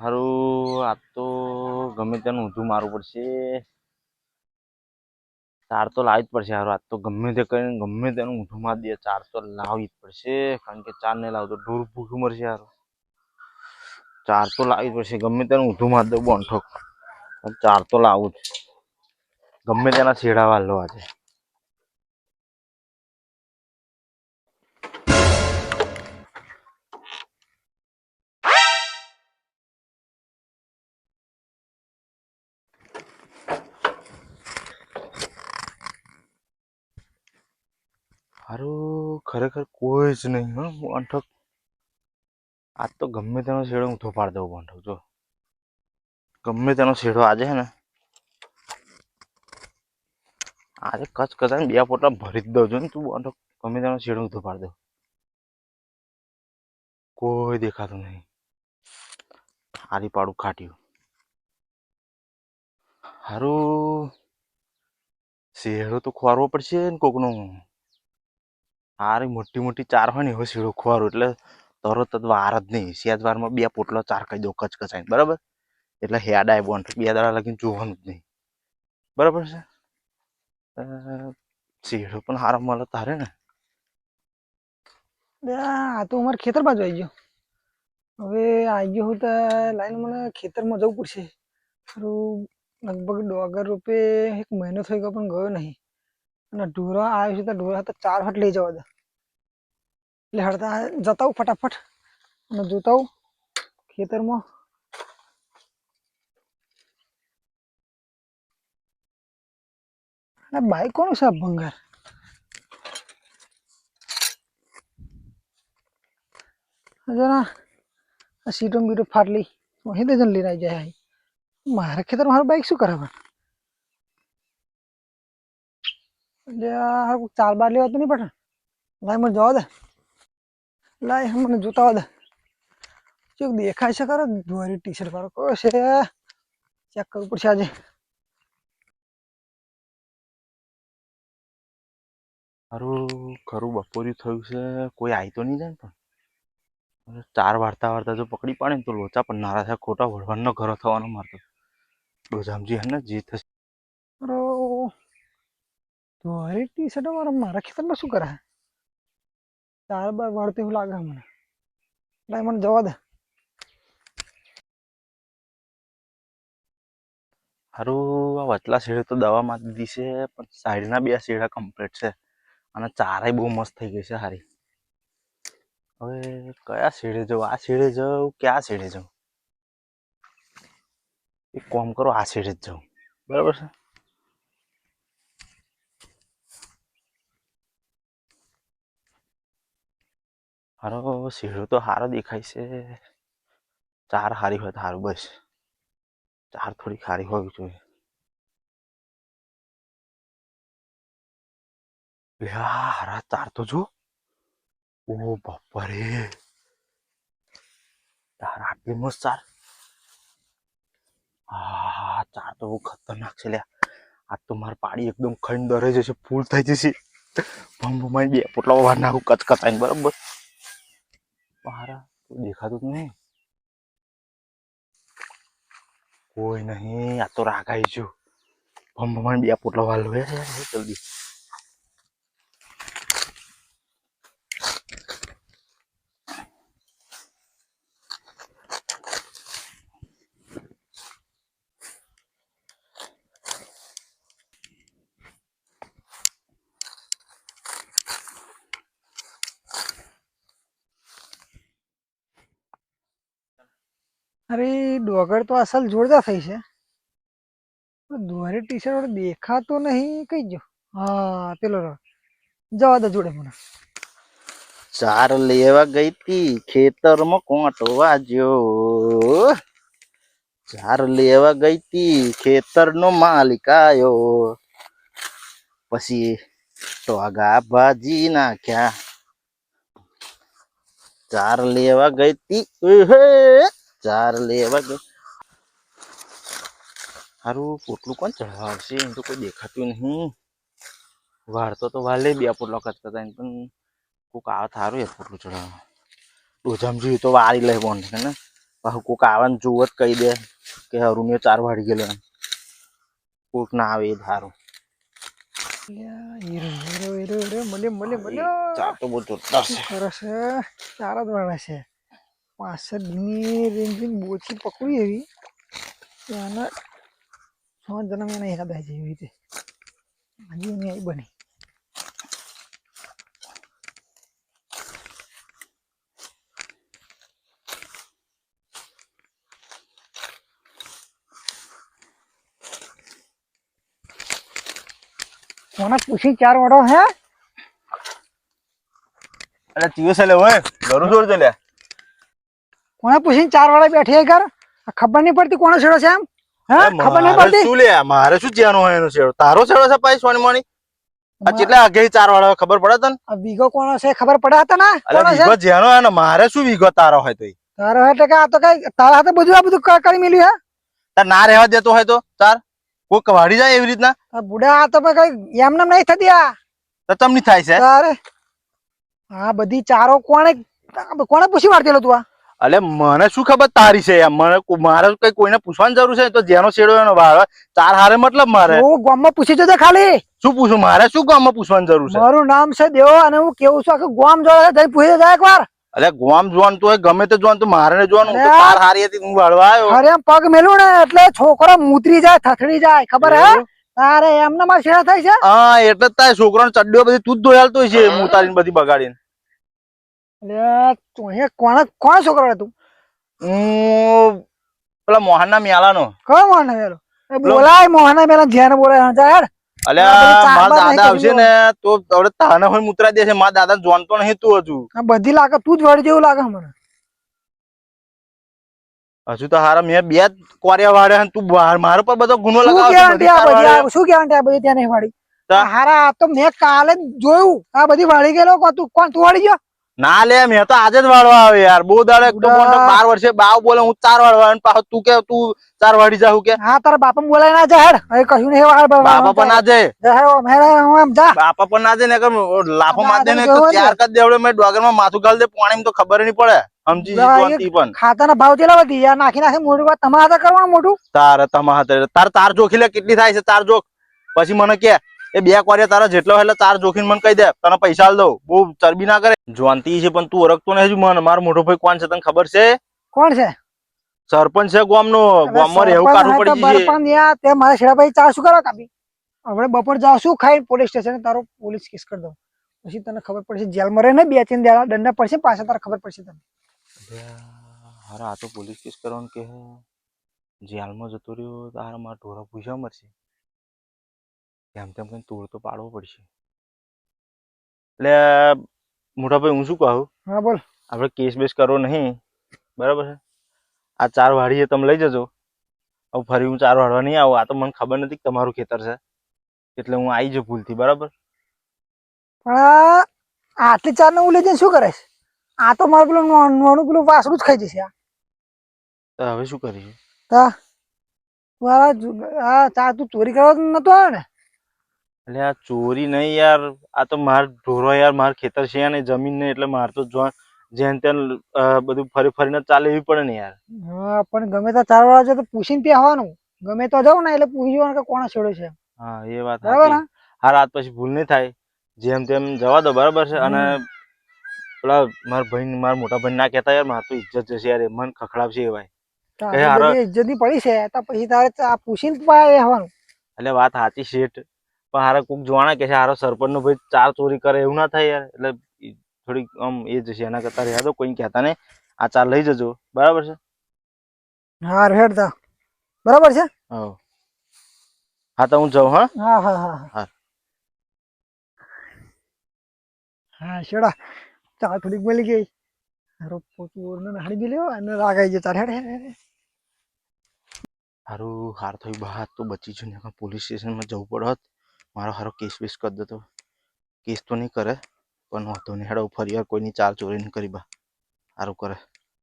હારું, આ તો ગમે તેનું ઊંધું મારવું પડશે. ચાર તો લાવવી જ પડશે હારું આજ તો ગમે તે કરીને ગમે તેનું ઊંધું મારી દે, ચાર તો લાવવી જ પડશે. કારણ કે ચાર નહીં લાવતો, ઢોર ભૂખું મરશે હારું? ચાર તો લાવવી પડશે, ગમે તેનું ઊંધું મારી દઉં પણ ચાર તો લાવું જ. ગમે તેના છેડા વાલો આજે. હારું ખરેખર કોઈ જ નહીં, હો. હું અંઠક આજ તો ગમે તેનો શેડો હું પાડી દઉં અંઠક જો. ગમે તેનો શેડો આજે છે ને, આજે કચ કચાને બે પોટલા ભરી જ દઉં છું ને તું અંઠક ગમે તેનો શેડો હું પાડી દઉં. કોઈ દેખાતું નહીં. હારી પાડું ખાટ્યું. હારું. શેડો તો ખોરવો પડશે ને કોકનો. હારી મોટી મોટી ચાર હોય ને, એવો શેડો ખોરો એટલે તરત જ વાર જ નહીં. સેજ બે પોટલો ચાર કહી દો કચ બરાબર? એટલે હેડાય બોન બે દાડા લગીને જોવાનું જ નહીં. બરાબર છે? શેડો પણ હારો મળે તારે ને? આ તો અમારે ખેતર બાજુ આવી ગયો. હવે આવી ગયો હું તો લાઈન મને ખેતરમાં જવું પડશે. લગભગ ડોગર રૂપે એક મહિનો થઈ ગયો પણ ગયો નહીં. અને ઢોરા આવ્યો છે તો ઢોરા તો ચાર ફટ લઈ જવા દે એટલે હડતા જતા આવું ફટાફટ અને જોતા આવું ખેતરમાં અને બાઈક કોનું છે આ ભંગાર જરા આ સીટો બીટો ફાટલી વहीं તો જન લઈને આવી જાય અહીં. મારા ખેતરમાં મારું બાઈક શું કરાવે એટલે ચાર બાર લેવા તો નહીં પડે? લાય મને જવા દે. લાય મને જોતા દે. ચોક દેખાય છે ખરો ધોરી ટી શર્ટ કરો કયો છે. ચેક કરવું પડશે આજે. હારું ખરું બપોર્યું થયું છે. કોઈ આવી તો નહીં જાય પણ. ચાર વાર્તા વાર્તા જો પકડી પાડે ને તો લોચા પણ નારા થાય ખોટા વળવાનો ઘરો થવાનો મારતો ડોજામજી હે ને જે થશે. મારો ધોરી ટી મારા મારા ખેતરમાં શું કરે? ચાર બાર વાળતી એવું લાગે મને. લાય મને જવા દે. હારું, આ વચલા શેડે તો દવા મારી દીધી છે, પણ સાઈડના બે શેડા કમ્પ્લીટ છે. અને ચારેય બહુ મસ્ત થઈ ગઈ છે હારી. હવે કયા શેડે જવું? આ શેડે જવું કે આ શેડે જવું? એક કોમ કરો, આ શેડે જ જવું. બરાબર છે? હારો શેડો તો હારો દેખાય છે. ચાર હારી હોય તો હારું, બસ. ચાર થોડી ખારી હોવી જોઈએ. હારા ચાર તો જો. ઓ બાપા તાર આટલી મસ્ત ચાર. આ ચાર તો બહુ ખતરનાક છે લ્યા. આ તો માર પાડી એકદમ ખંડ દરે જશે ફૂલ થઈ જશે. ભમ ભમાઈ બે પોટલા વાર નાખું, કચકચાઈને, બરાબર? કોઈ દેખાતું જ નહીં કોઈ નહીં આ તો રાગાઈ છું ભમ ભમણ બે પોટલા વાર લો યાર યાર, યાર, જલ્દી અરે, ડોગર તો અસલ જોરદાર થઈ છે. દોરી ટી શર્ટ દેખાતો નહીં, કઈ જો હા, પેલો. જવા દે જોડે મને. ચાર લેવા ગઈ તી, ખેતરમાં કોંટો વાજ્યો. ચાર લેવા ગઈ તી, ખેતરનો માલિક આયો. પછી ટોગા ભાજી નાખ્યા. ચાર લેવા ગઈ તી ચાર લેવા ગઈ સારું પોટલું કોણ ચઢાવશે? એમ તો કોઈ દેખાતું નહીં. વાળતો તો વાલે બે પોટલા હતા. પણ કોક આવે સારું એ પોટલું ચડાવવા ડોજામ જોયું તો વાળી લે બોન ને? પાછું કોક આવે ને જોવો જ કહી દે કે હરુને ચાર વાળી ગયેલો એમ. કોક ના આવે એ સારું મને મને હીરો હીરો હીરો ચાર તો બહુ જોરદાર છે? ચાર જ વાળા છે. પાછળ ધીમી રેન્જિંગ બોચી પકડી એવી. ત્યાંના છ જન્મ એને યાદ આવી જાય એવી રીતે. હજી એની આવી બની. કોને પૂછી ચાર વડો હે? અરે દિવસ લે હોય ઘરું જોર લે. કોને પૂછીને ચાર વાળા બેઠી કર ઘર? ખબર નહીં પડતી કોનો છેડો છે એમ હા? ખબર નહીં પડતી? શું લે? મારે શું જ્યાંનો હોય એનો છેડો? તારો છેડો છે પાઈ સોની મોની આ કેટલા આગે ચાર વાળા ખબર પડે તને? આ વીગો કોનો છે ખબર પડે હતા ને કોનો છે? વીગો જ્યાંનો ને મારે શું વિગો તારો હોય તો તારો એટલે કે આ તો કઈ તારા હાથે બધું આ બધું કરી મેલ્યું હે? તાર ના રહેવા દેતો હોય તો? ચાર કોક વાડી જાય એવી રીતના? બુડા આ તો કઈ એમને નહીં થતી આ. તો તમને થાય છે? અરે આ બધી ચારો કોણે કોણે પૂછી વાળતેલો તું આ? અલે મને શું ખબર તારી છે મને મારે કઈ કોઈને પૂછવાની જરૂર છે તો જેનો છેડો એનો વાળો ચાર હારે મતલબ મારે. હું ગામમાં પૂછી જજે ખાલી. શું પૂછું? મારે શું ગામમાં પૂછવાની જરૂર છે? મારું નામ છે દેવો અને હું કેવું છું આખું ગામ જોવા જઈ પૂછી એક એકવાર. અરે ગામ જોવાનું તો ગમે તે જોવાનું તો મારે ને જોવાનું. તાર હારી હતી હું વાળવા આવ્યો. અરે પગ મેલું ને એટલે છોકરો મૂતરી જાય થથડી જાય ખબર હે? તારે એમને મારે છેડા થાય છે? હા એટલે તારે છોકરાનો ચડ્ડીઓ બધી તું જ ધોયાલતો છે હું તારીને બધી બગાડીને. તું કોણ કોણ છોકરો તું? હું પેલા મોહનના મ્યાલાનો કયો મોહન બોલાય મોહન બોલાય મારા દાદા આવશે ને તો હવે તાને હોય મુતરા દેશે. મારા દાદા જોનતો નહીં તું હજુ. બધી લાગે તું જ વળી જેવું લાગે મને. હજુ તો હારા મેં બે કોરિયા વાળ્યા તું મારા પર બધો ગુનો લગાવ શું ગેરંટી આ બધી ત્યાં નહીં વાળી? હારા આ તો મેં કાલે જોયું. આ બધી વાળી ગયેલો કો તું? કોણ તું વાળી ગયો? ના લે મેં તો આજે જ વાળવા આવે યાર. બહુ દાડે બાર વર્ષે બાવ બોલે હું ચાર વાળવા અને પાછો તું કે તું ચાર વાળી જાઉં કે. હા તારા બાપા બોલાય ના જા હેડ. હવે કશું નહીં વાળ બાપા પણ ના જાય. બાપા પણ ના જાય ને લાફો માર દે ને. ત્યાર કદ દેવડે મેં ડોગરમાં માથું ગાલ દે પાણી તો ખબર નહીં પડે. સમજી ના, જીતો એ- તી પણ. ખાતાના ભાવ ચેલા વધી યાર નાખી નાખી મોટું તમારા હાથે કરવાનું મોટું તારે તમારા હાથે. તાર તાર જોખી લે કેટલી થાય છે તાર જોખ પછી મને કે એ બે કોરિયા તારા જેટલો એટલે તાર જોખીન મને કહી દે. તને પૈસા આલ દઉં. બહુ ચરબી ના કરે. જોનતી છે પણ તું ઓળખતો નહીં હજુ મને. મારો મોટો ભાઈ કોણ છે તને ખબર છે? કોણ છે? સરપંચ છે ગામનો. ગામમાં રહેવું કાઢવું પડી ગયું તે મારા શેડાભાઈ ચા શું કરવા કાપી? હવે બપોર જાવ શું ખાઈ? પોલીસ સ્ટેશન તારો પોલીસ કેસ કરી દઉં. પછી તને ખબર પડશે જેલમાં રહે ને બે ત્રણ દાડા દંડા પડશે પાછા તારે ખબર પડશે તને. હારા આ તો પોલીસ કેસ કરવાનું કે જેલમાં જતો રહ્યો તારા મારા ઢોરા પૂછવા મળશે તેમ તેમ કઈ તોડ તો પાડવો પડશે. એટલે મોટાભાઈ હું શું કહું? હા બોલ. આપણે કેસ બેસ કરવો નહીં. બરાબર છે? આ ચાર વાડીએ તમે લઈ જજો. હવે ફરી હું ચાર વાળવા નહીં આવું. આ તો મને ખબર નથી કે તમારું ખેતર છે. એટલે હું આવી જાઉં ભૂલથી બરાબર? પણ આટલી ચાર ને હું લઈ જઈને શું કરે છે? આ તો મારું પેલું નોનું પેલું વાસરું જ ખાઈ જશે આ. હવે શું કરીશું? તા આ ચા તું ચોરી કરવા નતો આવ્યો ને? એટલે આ ચોરી નહીં યાર. આ તો માર ઢોરો યાર માર ખેતર છે ને જમીન નહીં એટલે માર તો જો જેન તેન બધું ફરી ફરીને ચાલે એવી પડે ને યાર. હા પણ ગમે તો ચાર વાળા તો પૂછીને પહેવાનું. ગમે તો જાવ ને એટલે પૂછી જવાનું કે કોણ છેડો છે. હા એ વાત બરાબર હા રાત પછી ભૂલ નહીં થાય. જેમ તેમ જવા દો બરાબર છે. અને પેલા મારા ભાઈ મારા મોટા ભાઈ ના કહેતા યાર માર તો ઇજ્જત જશે યાર મન ખખડાવશે એ ભાઈ. ઇજ્જત ઇજ્જતની પડી છે. તો પછી તારે આ પૂછીને પહેવાનું એટલે વાત સાચી શેઠ પણ હારે કોક જોવાના કે છે હારો સરપંચ નો ભાઈ ચાર ચોરી કરે એવું ના થાય યાર. એટલે થોડીક આમ એ જશે એના કરતા રહ્યા તો કોઈ કહેતા ને આ ચાર લઈ જજો. બરાબર છે? હા હેડ તા બરાબર છે? હા હા તો હું જાઉં હા? હા હા હા હા. હા. શેડા. ચા થોડીક મળી ગઈ. હારો પોતું ઓરને હાડી ગયેલો અને રાગાઈ ગયો તારે હેડ હેડ હેડ. હારું હાર થયું બહાર તો બચી છું ને. પોલીસ સ્ટેશનમાં જવું પડત મારો હારો કેસ બેસ કરી દેતો કેસ તો નહીં કરે, પણ વાંધો નહીં. હેડો, ફરી વાર કોઈની ચાર ચોરી નહીં કરી બા. સારું કરે.